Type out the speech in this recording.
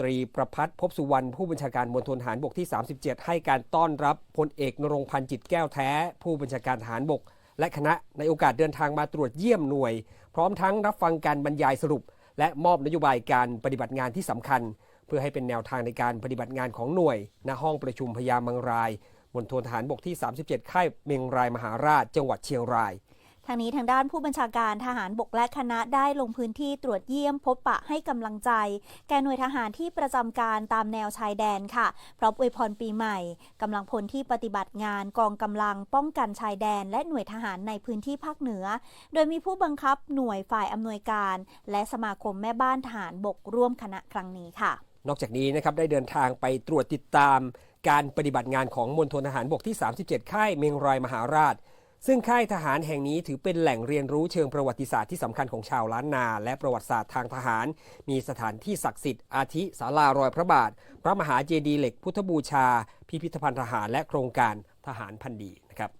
ตรีประพัฒน์พบสุวรรณผู้บัญชาการมณฑลทหารบกที่ 37 ให้การต้อนรับพลเอกนรงพันธ์จิตแก้วแท้ ผู้บัญชาการทหารบก และคณะในโอกาสเดินทางมาตรวจเยี่ยมหน่วย พร้อมทั้งรับฟังการบรรยายสรุป และมอบนโยบายการปฏิบัติงานที่สำคัญ เพื่อให้เป็นแนวทางในการปฏิบัติงานของหน่วยณห้องประชุมพญามังรายมณฑลทหารบกที่ 37 ค่ายเมงรายมหาราช จังหวัดเชียงรายางนี้ทางด้านผู้บัญชาการทหารบกและคณะได้ลงพื้นที่ตรวจเยี่ยมพบปะให้กำลังใจ แก่หน่วยทหารที่ประจำการตามแนวชายแดนค่ะ พร้อมอวยพรปีใหม่กำลังพลที่ปฏิบัติงานกองกำลังป้องกันชายแดน และหน่วยทหารในพื้นที่ภาคเหนือ โดยมีผู้บังคับหน่วยฝ่ายอำนวยการ และสมาคมแม่บ้านทหารบกร่วมคณะครั้งนี้ค่ะ นอกจากนี้นะครับได้เดินทางไปตรวจติดตาม การปฏิบัติงานของมณฑลทหารบกที่ 37 ค่ายเมงรายมหาราช ซึ่งค่ายทหารแห่งนี้ถือเป็นแหล่งเรียนรู้เชิงประวัติศาสตร์ที่สำคัญของชาวล้านนา และประวัติศาสตร์ทางทหาร มีสถานที่ศักดิ์สิทธิ์อาทิศาลารอยพระบาท พระมหาเจดีย์เหล็กพุทธบูชา พิพิธภัณฑ์ทหารและโครงการทหารพันดีนะครับ